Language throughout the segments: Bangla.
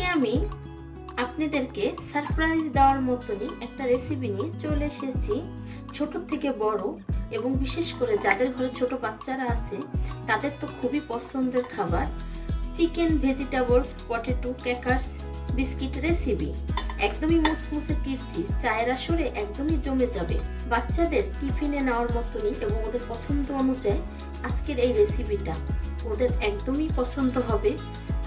আজকে আমি আপনাদেরকে সারপ্রাইজ দেওয়ার মতনই একটা রেসিপি নিয়ে চলে এসেছি ছোট থেকে বড় এবং বিশেষ করে যাদের ঘরে ছোট বাচ্চারা আছে, তাদের তো খুবই পছন্দের খাবার chicken vegetables potato crackers biscuit recipe একদমই মুসমুসে কিরচি চায়ের আসরে একদমই জমে যাবে। বাচ্চাদের টিফিনে নেওয়ার মতনই এবং ওদের পছন্দ অনুযায়ী আজকের এই রেসিপিটা ওদের একদমই পছন্দ হবে।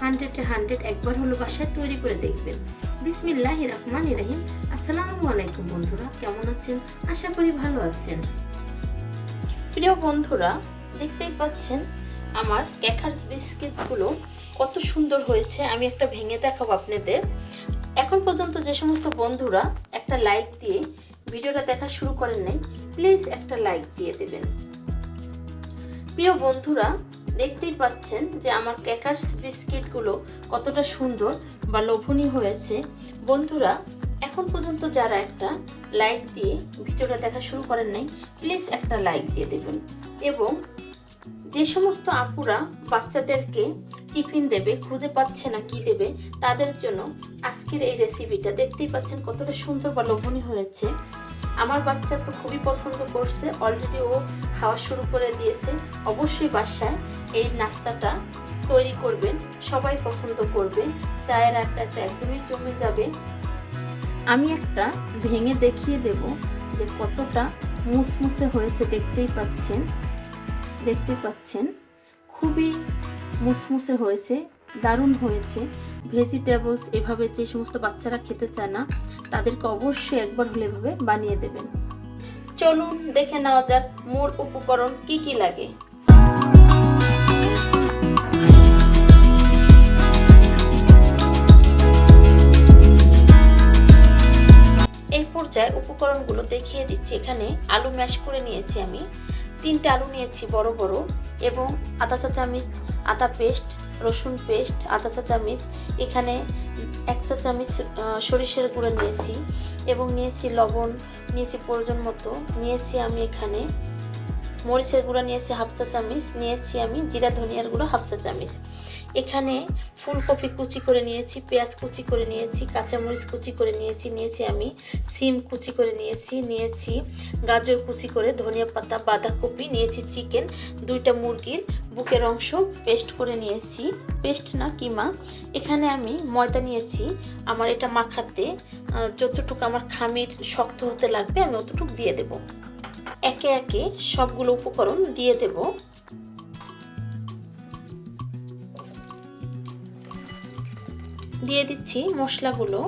হান্ড্রেডে হান্ড্রেড একবার হলো বাসায় তৈরি করে দেখবেন। বিসমিল্লাহ রহমান রাহিম। আসসালামু আলাইকুম বন্ধুরা, কেমন আছেন? আশা করি ভালো আছেন। প্রিয় বন্ধুরা, দেখতেই পাচ্ছেন আমার ক্যাকার্স বিস্কিটগুলো কত সুন্দর হয়েছে, আমি একটা ভেঙে দেখাবো আপনাদের। এখন পর্যন্ত যে সমস্ত বন্ধুরা একটা লাইক দিয়ে ভিডিওটা দেখা শুরু করেন নাই, প্লিজ একটা লাইক দিয়ে দেবেন। প্রিয় বন্ধুরা দেখতেই পাচ্ছেন যে আমার ক্যাকার্স বিস্কিটগুলো কতটা সুন্দর বা লোভনীয় হয়েছে। বন্ধুরা, এখন পর্যন্ত যারা একটা লাইক দিয়ে ভিডিওটা দেখা শুরু করেন নাই, প্লিজ একটা লাইক দিয়ে দেবেন এবং যে সমস্ত আপুরা বাচ্চাদেরকে টিফিন দেবে, খুঁজে পাচ্ছে না কি দেবে, তাদের জন্য আজকের এই রেসিপিটা দেখতেই পাচ্ছেন কতটা সুন্দর বা লোভনীয় হয়েছে। আমার বাচ্চা তো খুবই পছন্দ করছে অলরেডি ও খাওয়া শুরু করে দিয়েছে। অবশ্যই বাসায় এই নাস্তাটা তৈরি করবেন, সবাই পছন্দ করবে, চায়ের আড্ডাতে একদমই জমে যাবে। আমি একটা ভেঙে দেখিয়ে দেব যে কতটা মুসমুসে হয়েছে, দেখতেই পাচ্ছেন দেখতেই পাচ্ছেন। খুবই মুসমুসে হয়েছে, দারুণ হয়েছে। ভেজিটেবলস এভাবে যে সমস্ত বাচ্চারা খেতে চায় না, তাদেরকে অবশ্যই একবার হলে এভাবে বানিয়ে দেবেন। চলুন দেখে নেওয়া যাক মোর উপকরণ কি কি লাগে। উপকরণগুলো দেখিয়ে দিচ্ছি। এখানে আলু ম্যাশ করে নিয়েছি আমি। তিনটে আলু নিয়েছি বড় বড়। এবং আদা চা চামচ আদা পেস্ট রসুন পেস্ট আদা চা চামিচ এখানে এক চা চামচ সরিষের সরিষার গুঁড়ো নিয়েছি। এবং নিয়েছি লবণ, নিয়েছি প্রয়োজন মতো। নিয়েছি আমি এখানে মরিচের গুঁড়ো নিয়েছি হাফ চা চামচ, নিয়েছি আমি জিরা ধনিয়ার গুঁড়ো হাফ চা চামচ। এখানে ফুলকপি কুচি করে নিয়েছি, পেঁয়াজ কুচি করে নিয়েছি, কাঁচামরিচ কুচি করে নিয়েছি নিয়েছি আমি সিম কুচি করে নিয়েছি নিয়েছি গাজর কুচি করে, ধনিয়া পাতা, বাঁধাকপি, নিয়েছি চিকেন, দুইটা মুরগির বুকের অংশ পেস্ট করে নিয়েছি। পেস্ট না, কিমা। এখানে আমি ময়দা নিয়েছি, আমার এটা মাখাতে যতটুকু আমার খামির শক্ত হতে লাগবে আমি অতটুকু দিয়ে দেব। একে একে সবগুলো উপকরণ দিয়ে দেব। দিয়ে দিচ্ছি মশলাগুলো।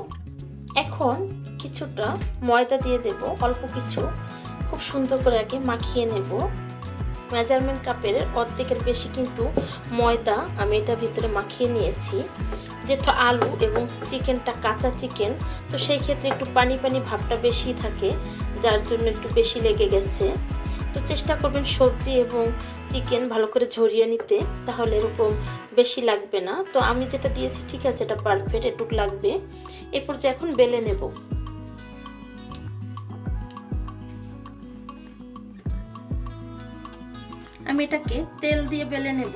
এখন কিছুটা ময়দা দিয়ে দেব, অল্প কিছু। খুব সুন্দর করে আগে মাখিয়ে নেব। মেজারমেন্ট কাপের অর্ধেকের বেশি কিন্তু ময়দা আমি এটা ভিতরে মাখিয়ে নিয়েছি। যেহেতু আলু এবং চিকেনটা কাঁচা চিকেন, তো সেই ক্ষেত্রে একটু পানি পানি ভাবটা বেশি থাকে। যার জন্য একটু বেশি লেগে গেছে। তো চেষ্টা করবেন সবজি এবং চিকেন ভালো করে ঝরিয়ে নিতে, তাহলে এরকম বেশি লাগবে না। তো আমি যেটা দিয়েছি, ঠিক আছে, এটা পারফেক্ট এটুক লাগবে। এরপর যে এখন বেলে নেব। আমি এটাকে তেল দিয়ে বেলে নেব।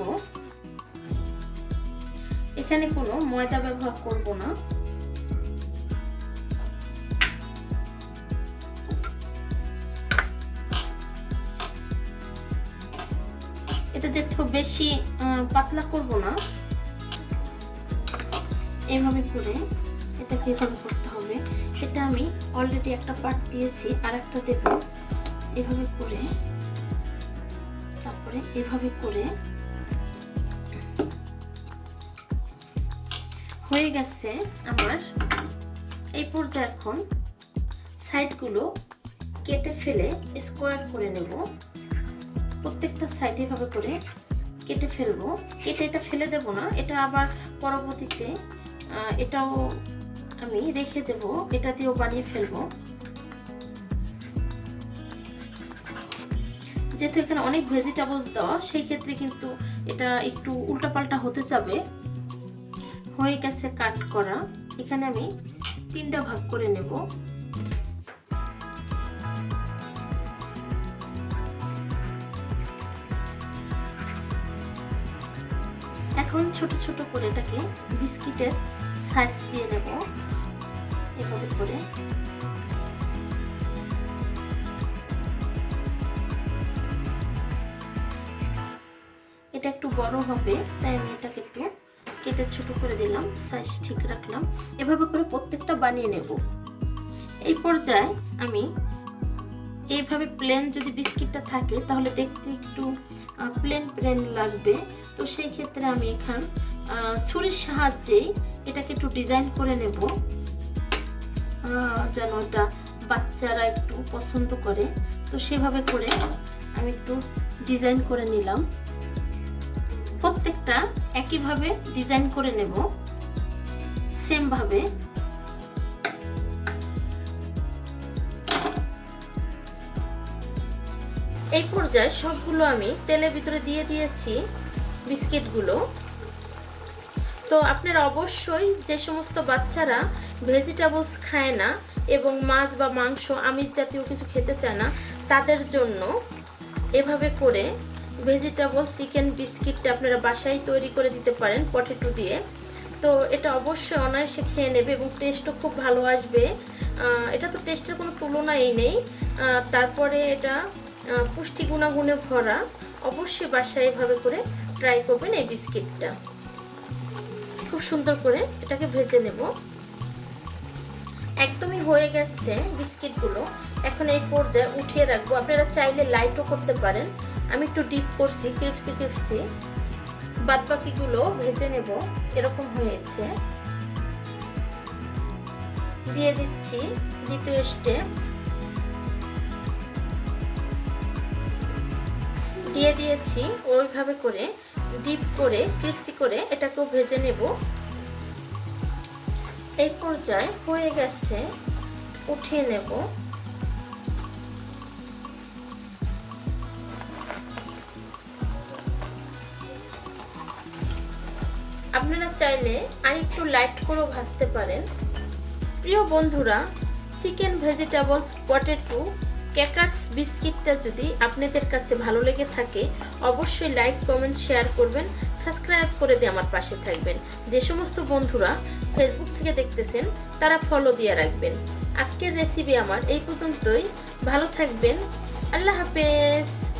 এখানে কোনো ময়দা ব্যবহার করব না। এটা যেহেতু বেশি পাতলা করব না, এভাবে করে এটাকে এভাবে করতে হবে। এটা আমি অলরেডি একটা পার্ট দিয়েছি আর একটা দেব। এভাবে করে, তারপরে এভাবে করে হয়ে গেছে আমার এই পর্যায়ে এখন সাইডগুলো কেটে ফেলে স্কোয়ার করে নেব। প্রত্যেকটা সাইড এভাবে করে কেটে ফেলব। কেটে এটা ফেলে দেব না, এটা আবার পরবর্তীতে এটাও আমি রেখে দেব, এটা দিয়েও বানিয়ে ফেলব। যেহেতু এখানে অনেক ভেজিটেবলস দেওয়া, সেই ক্ষেত্রে কিন্তু এটা একটু উল্টাপাল্টা হতে যাবে। হয়ে গেছে কাট করা। এখানে আমি তিনটা ভাগ করে নেব। এখন ছোট ছোট করে এটাকে বিস্কিটের সাইজ দিয়ে নেব এভাবে করে। এটা একটু বড় হবে, তাই আমি এটাকে একটু কেটে ছোট করে দিলাম সাইজ ঠিক রাখলাম। এভাবে করে প্রত্যেকটা বানিয়ে নেব। এই পর্যায়ে আমি এইভাবে প্লেন যদি বিস্কিটটা থাকে, তাহলে দেখতে একটু প্লেন প্লেন লাগবে। তো সেই ক্ষেত্রে আমি এখান ছুরির সাহায্যেই এটাকে একটু ডিজাইন করে নেব। যেন এটা বাচ্চারা একটু পছন্দ করে। তো সেভাবে করে আমি একটু ডিজাইন করে নিলাম। প্রত্যেকটা একইভাবে ডিজাইন করে নেব। সেম এই পর্যায়ে সবগুলো আমি তেলের ভিতরে দিয়ে দিয়েছি বিস্কিটগুলো। তো আপনারা অবশ্যই যে সমস্ত বাচ্চারা ভেজিটেবলস খায় না এবং মাছ বা মাংস, আমিষ জাতীয় কিছু খেতে চায় না, তাদের জন্য এভাবে করে ভেজিটেবল, চিকেন বিস্কিটটা আপনারা বাসায় তৈরি করে দিতে পারেন পটেটো দিয়ে। তো এটা অবশ্যই অনায়াসে খেয়ে নেবে এবং টেস্টও খুব ভালো আসবে। এটা তো টেস্টের কোনো তুলনাই নেই। তারপরে এটা পুষ্টি গুণাগুণে ভরা, অবশ্যই বাসায় এভাবে করে ট্রাই করবেন এই বিস্কিটটা। খুব সুন্দর করে এটাকে ভেজে নেব। একদমই হয়ে গেছে বিস্কিটগুলো। এখন এই পর্যায়ে উঠিয়ে রাখব। আপনারা চাইলে লাইটও করতে পারেন। আমি একটু ডিপ করছি ক্রিপসি ক্রিপসি বাদ বাকিগুলো ভেজে নেব। এরকম হয়েছে। দিয়ে দিচ্ছি দ্বিতীয় স্টেপ দিয়ে দিয়েছি, ওইভাবে করে ডিপ করে ক্রিপসি করে এটাকেও ভেজে নেব। এই পর্যায়ে হয়ে গেছে, উঠিয়ে নেব। আপনারা চাইলে আর একটু লাইট করেও ভাজতে পারেন। প্রিয় বন্ধুরা চিকেন ভেজিটেবলস পটেটো ক্যাকার্স বিস্কিটটা যদি আপনাদের কাছে ভালো লেগে থাকে, অবশ্যই লাইক, কমেন্ট, শেয়ার করবেন, সাবস্ক্রাইব করে দিয়ে আমার পাশে থাকবেন। যে সমস্ত বন্ধুরা ফেসবুক থেকে দেখতেছেন, তারা ফলো দিয়ে রাখবেন। আজকের রেসিপি আমার এই পর্যন্তই। ভালো থাকবেন। আল্লাহ হাফেজ।